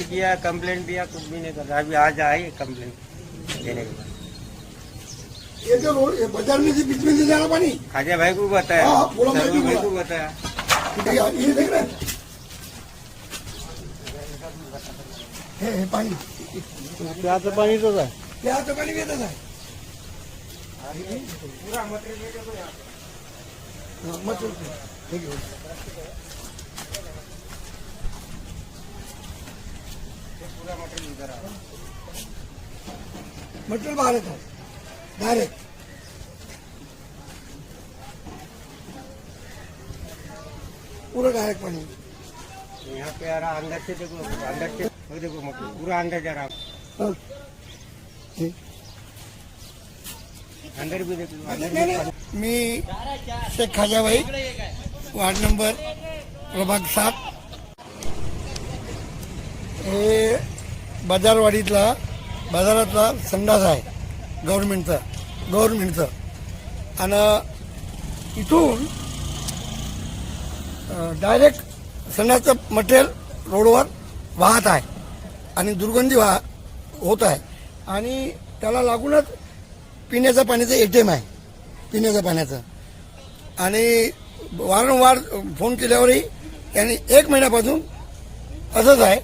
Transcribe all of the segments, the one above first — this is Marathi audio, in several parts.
किया कंप्लेंट दिया कुछ भी नहीं कर रहा। अभी आज आई कंप्लेंट देने के बाद। ये जो रोड ये बाजार में से बीच में से जा रहा पानी? खाजा भाई को बताया। हाँ, बोला मैं भी सर्वे भाई। को बताया। ये ये देख रहे हैं? पाणी प्याचं पाणी तोच आहे प्याचं पाणी आहे हा, मग चलतो. हे घेऊ. मटेरियल बाहेर येतात डायरेक्ट पूरा डायरेक्ट पाणी. यहाँ पे आ रहा अंदर से देखो अंदर से देखो मतलब पूरा अंदर जा रहा. अंदर भी देखो. मी शेख खाजाबाई वार्ड नंबर प्रभाग सात. हे बाजारवाडीतला बाजारातला संडास आहे गव्हर्नमेंटचा गव्हर्नमेंटचं. आणि इथून डायरेक्ट संडासचं मटेरियल रोडवर वाहत आहे आणि दुर्गंधी वाह होत आहे. आणि त्याला लागूनच पिण्याच्या पाण्याचं ए टी एम आहे. पिण्याच्या पाण्याचं. आणि वारंवार फोन केल्यावरही त्यांनी एक महिन्यापासून असंच आहे.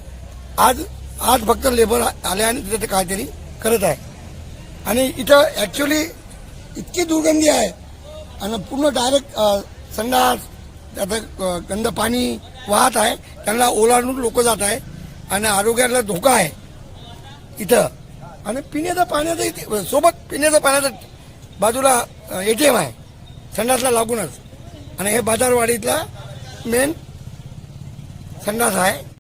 आज आज फक्त लेबर आले आणि तिथे ते काहीतरी करत आहे. आणि इथं ॲक्च्युली इतकी दुर्गंधी आहे. आणि पूर्ण डायरेक्ट संडास त्याचं गंद पाणी वाहत आहे. त्यांना ओलांडून लोक जात आहे. आणि आरोग्याला धोका आहे. इथं. आणि पिण्याचं पाण्याचं इथे सोबत पिण्याचं पाण्याचं बाजूला ए टी एम आहे. संडासला लागूनच. आणि हे बाजारवाडीतला मेन संडास आहे.